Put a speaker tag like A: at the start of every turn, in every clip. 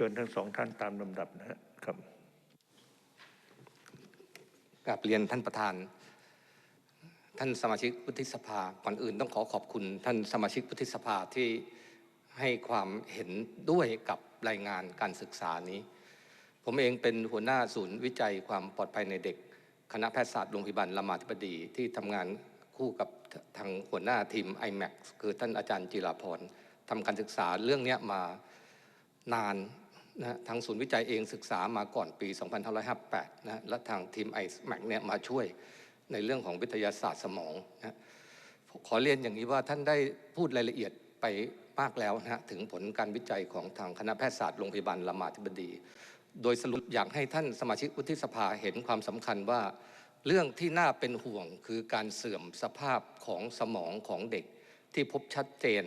A: เชิญทั้งสองท่านตามลำดับนะครับ
B: กราบเรียนท่านประธาน ท่านสมาชิกวุฒิสภาก่อนอื่นต้องขอขอบคุณ ท่านสมาชิกวุฒิสภาที่ให้ความเห็นด้วยกับรายงานการศึกษานี้ ผมเองเป็นหัวหน้าศูนย์วิจัยความปลอดภัยในเด็ก คณะแพทยศาสตร์โรงพยาบาลรามาธิบดีที่ทำงานคู่กับทางหัวหน้าทีม IMAX คือท่านอาจารย์จิราพรทำการศึกษาเรื่องนี้มานาน นะทางศูนย์วิจัยเองศึกษามาก่อนปี 2558นะและทางทีม IMAX เนี่ยมาช่วยในเรื่องของวิทยาศาสตร์สมองนะขอเรียนอย่างนี้ว่าท่านได้พูดรายละเอียดไปมากแล้วนะฮะถึงผลการวิจัยของทางคณะแพทยศาสตร์โรงพยาบาลรามาธิบดี โดยสรุปอยากให้ท่านสมาชิกวุฒิสภาเห็นความสำคัญว่า เรื่องที่น่าเป็นห่วงคือการเสื่อมสภาพของสมองของเด็กที่พบชัดเจน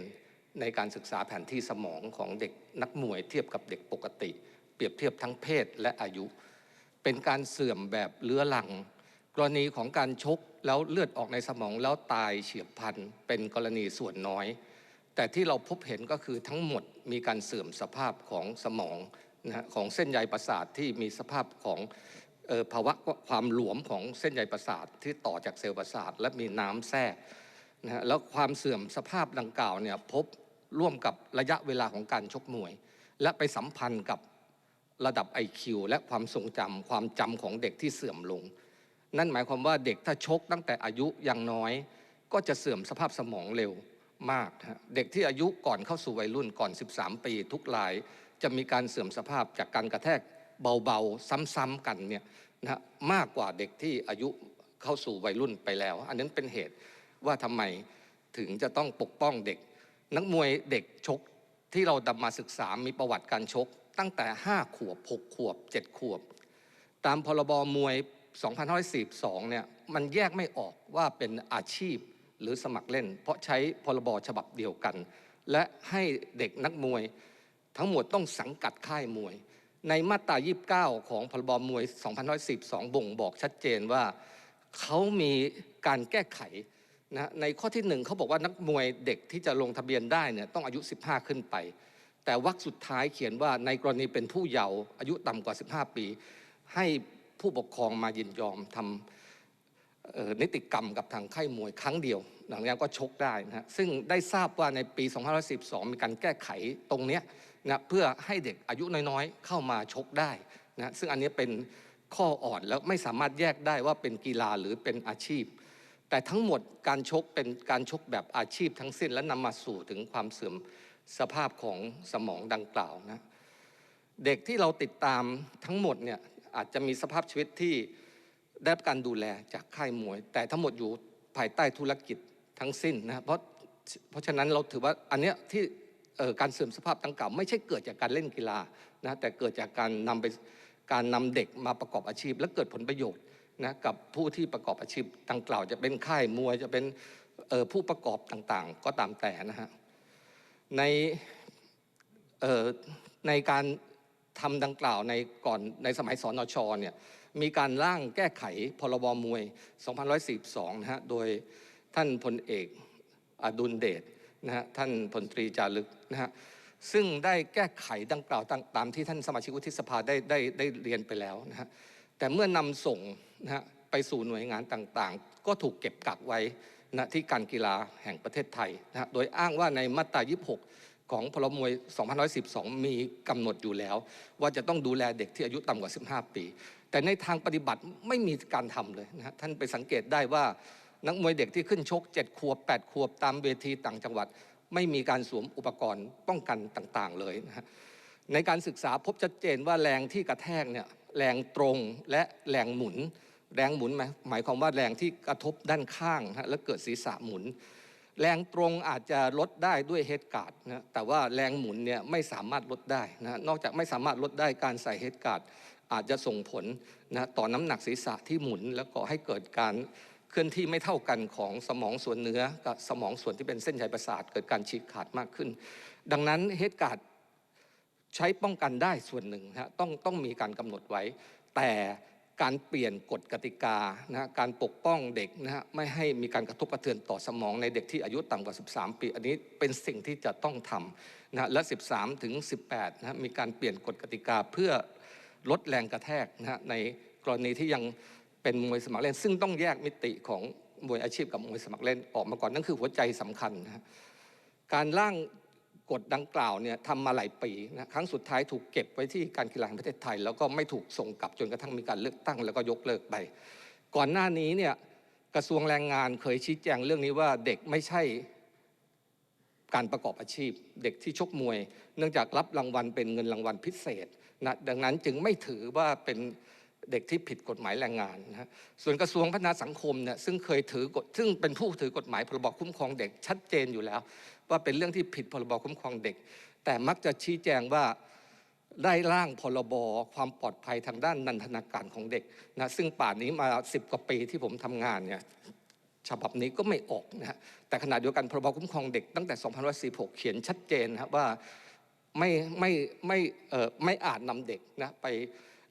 B: ในการศึกษาแผนที่สมองของเด็กนักมวยเทียบกับเด็กปกติ เปรียบเทียบทั้งเพศและอายุ เป็นการเสื่อมแบบเลื้อรัง กรณีของการชกแล้วเลือดออกในสมองแล้วตายเฉียบพลันเป็นกรณีส่วนน้อย แต่ที่เราพบเห็นก็คือทั้งหมดมีการเสื่อมสภาพของสมองนะของเส้นใยประสาทที่มีสภาพของออภาวะความหลวมของเส้นใยประสาทที่ต่อจากเซลล์ประสาทและมีน้ำแทรกนะแล้วความเสื่อมสภาพดังกล่าวเนี่ยพบ ร่วมกับระยะเวลาของการชกมวย และไปสัมพันธ์กับระดับ IQ และความทรงจำความจำของเด็กที่เสื่อมลง นั่นหมายความว่าเด็กถ้าชกตั้งแต่อายุยังน้อย ก็จะเสื่อมสภาพสมองเร็วมาก เด็กที่อายุก่อนเข้าสู่วัยรุ่นก่อน 13 ปี ทุกรายจะมีการเสื่อมสภาพจากการกระแทกเบาๆ ซ้ำๆกันเนี่ยนะฮะมากกว่าเด็กที่อายุเข้าสู่วัยรุ่นไปแล้ว อันนั้นเป็นเหตุว่าทำไมถึงจะต้องปกป้องเด็ก นักมวยเด็กชกที่เราดำมาศึกษามีประวัติการชก ตั้งแต่ 5 ขวบ 6 ขวบ 7 ขวบ ตามพรบมวย 2542 เนี่ยมันแยกไม่ออกว่าเป็นอาชีพหรือสมัครเล่น เพราะใช้พรบฉบับเดียวกัน และให้เด็กนักมวยทั้งหมดต้องสังกัดค่ายมวย ในมาตรา 29 ของพรบมวย 2542 บ่งบอกชัดเจนว่าเขามีการแก้ไข นะในข้อที่หนึ่งเขาบอกว่านักมวยเด็กที่จะลงทะเบียนได้เนี่ยต้องอายุ 15 ขึ้นไป แต่วรรคสุดท้ายเขียนว่าในกรณีเป็นผู้เยาว์อายุต่ำกว่า 15 ปี ให้ผู้ปกครองมายินยอมทำนิติกรรมกับทางค่ายมวยครั้งเดียว หลังจากนั้นก็ชกได้นะ ซึ่งได้ทราบว่าในปี2512 มีการแก้ไขตรงเนี้ยนะเพื่อให้เด็กอายุน้อยๆ เข้ามาชกได้นะซึ่งอันนี้เป็นข้ออ่อนแล้วไม่สามารถแยกได้ว่าเป็นกีฬาหรือเป็นอาชีพ แต่ทั้งหมดการชกเป็นการชกแบบอาชีพทั้งสิ้น และนำมาสู่ถึงความเสื่อมสภาพของสมองดังกล่าวนะเด็กที่เราติดตามทั้งหมดเนี่ยอาจจะมีสภาพชีวิตที่ได้รับการดูแลจากค่ายมวย แต่ทั้งหมดอยู่ภายใต้ธุรกิจทั้งสิ้นนะเพราะเพราะฉะนั้นเราถือว่าอันเนี้ยที่เอ่อการเสื่อมสภาพดังกล่าวไม่ใช่เกิดจากการเล่นกีฬานะแต่เกิดจากการนำไปการนำเด็กมาประกอบอาชีพ และเกิดผลประโยชน์ นะกับผู้ที่ประกอบอาชีพดังกล่าวจะเป็นค่ายมวยจะเป็นผู้ประกอบต่างๆ ก็ตามแต่นะฮะในในการทำดังกล่าวในก่อนในสมัยสนชเนี่ยมีการร่างแก้ไขพรบมวย2542 นะฮะ โดยท่านพลเอกอดุลเดชนะฮะ ท่านพลตรีจารึกนะฮะ ซึ่งได้แก้ไขดังกล่าวตามตามที่ท่านสมาชิกวุฒิสภาได้ได้ได้เรียนไปแล้วนะฮะ แต่เมื่อนำส่ง นะไปสู่หน่วยงานต่างๆ ก็ถูกเก็บกักไว้นะที่การกีฬาแห่งประเทศไทยนะโดยอ้างว่าในมาตรา 26 ของพรบมวย 2512 มีกำหนดอยู่แล้ว ว่าจะต้องดูแลเด็กที่อายุต่ำกว่า 15 ปี แต่ในทางปฏิบัติไม่มีการทำเลยนะฮะท่านไปสังเกตได้ว่านักมวยเด็กที่ขึ้นชก 7 ขวบ 8 ขวบตามเวทีต่างจังหวัด ไม่มีการสวมอุปกรณ์ป้องกันต่างๆ เลยนะฮะในการศึกษาพบชัดเจนว่าแรงที่กระแทกเนี่ยแรงตรงและแรงหมุน แรงหมุนหมายหมายความว่าแรงที่กระทบด้านข้างนะฮะแล้วเกิดศีรษะหมุน แรงตรงอาจจะลดได้ด้วยเฮดการ์ดนะแต่ว่าแรงหมุนเนี่ยไม่สามารถลดได้นะนอกจากไม่สามารถลดได้การใส่เฮดการ์ดอาจจะส่งผลนะต่อน้ำหนักศีรษะที่หมุน แล้วก็ให้เกิดการเคลื่อนที่ไม่เท่ากันของสมองส่วนเนื้อกับสมองส่วนที่เป็นเส้นใยประสาทเกิดการฉีกขาดมากขึ้น ดังนั้นเฮดการ์ดใช้ป้องกันได้ส่วนหนึ่งนะฮะต้องต้องมีการกำหนดไว้ แต่ การเปลี่ยนกฎกติกานะการปกป้องเด็กนะฮะไม่ให้มีการกระทบกระเทือนต่อสมองในเด็กที่อายุต่ำกว่า 13 ปี อันนี้เป็นสิ่งที่จะต้องทำนะฮะและ13 ถึง 18นะฮะมีการเปลี่ยนกฎกติกาเพื่อลดแรงกระแทกนะฮะในกรณีที่ยังเป็นมวยสมัครเล่น ซึ่งต้องแยกมิติของมวยอาชีพกับมวยสมัครเล่นออกมาก่อนนั่นคือหัวใจสำคัญนะการร่าง กฎดังกล่าวเนี่ยทำมาหลายปีนะครั้งสุดท้ายถูกเก็บไว้ที่การกีฬาแห่งประเทศไทย แล้วก็ไม่ถูกส่งกลับจนกระทั่งมีการเลือกตั้งแล้วก็ยกเลิกไป ก่อนหน้านี้เนี่ยกระทรวงแรงงานเคยชี้แจงเรื่องนี้ว่าเด็กไม่ใช่การประกอบอาชีพ เด็กที่ชกมวย เนื่องจากรับรางวัลเป็นเงินรางวัลพิเศษนะดังนั้นจึงไม่ถือว่าเป็น เด็กที่ผิดกฎหมายแรงงานนะฮะส่วนกระทรวงพัฒนาสังคมเนี่ยซึ่งเคยถือกฎซึ่งเป็นผู้ถือกฎหมายพรบคุ้มครองเด็กชัดเจนอยู่แล้ว ว่าเป็นเรื่องที่ผิดพรบคุ้มครองเด็ก แต่มักจะชี้แจงว่าได้ร่างพรบความปลอดภัยทางด้านนันทนาการของเด็กนะซึ่งป่านนี้มา 10 กว่าปีที่ผมทำงานเนี่ยฉบับนี้ก็ไม่ออกนะฮะแต่ขณะเดียวกันพรบคุ้มครองเด็กตั้งแต่2546 เขียนชัดเจนนะครับว่าไม่ไม่ไม่เอ่อไม่อาจนำเด็กนะไป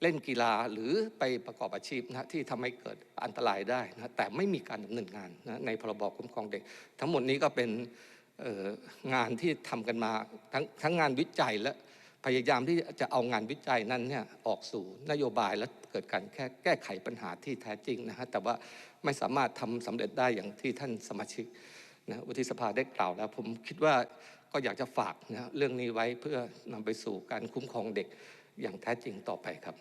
B: เล่นกีฬาหรือไปประกอบอาชีพนะที่ทำให้เกิดอันตรายได้นะแต่ไม่มีการดำเนินงานนะในพรบคุ้มครองเด็ก ทั้งหมดนี้ก็เป็นงานที่ทำกันมาทั้งทั้งงานวิจัยและพยายามที่จะเอางานวิจัยนั้นเนี่ยออกสู่นโยบายและเกิดการแค่แก้ไขปัญหาที่แท้จริงนะฮะแต่ว่าไม่สามารถทำสำเร็จได้อย่างที่ท่านสมาชิกนะวุฒิสภาได้กล่าวแล้ว ผมคิดว่าก็อยากจะฝากนะเรื่องนี้ไว้เพื่อนำไปสู่การคุ้มครองเด็ก อย่างแท้จริงต่อไปครับ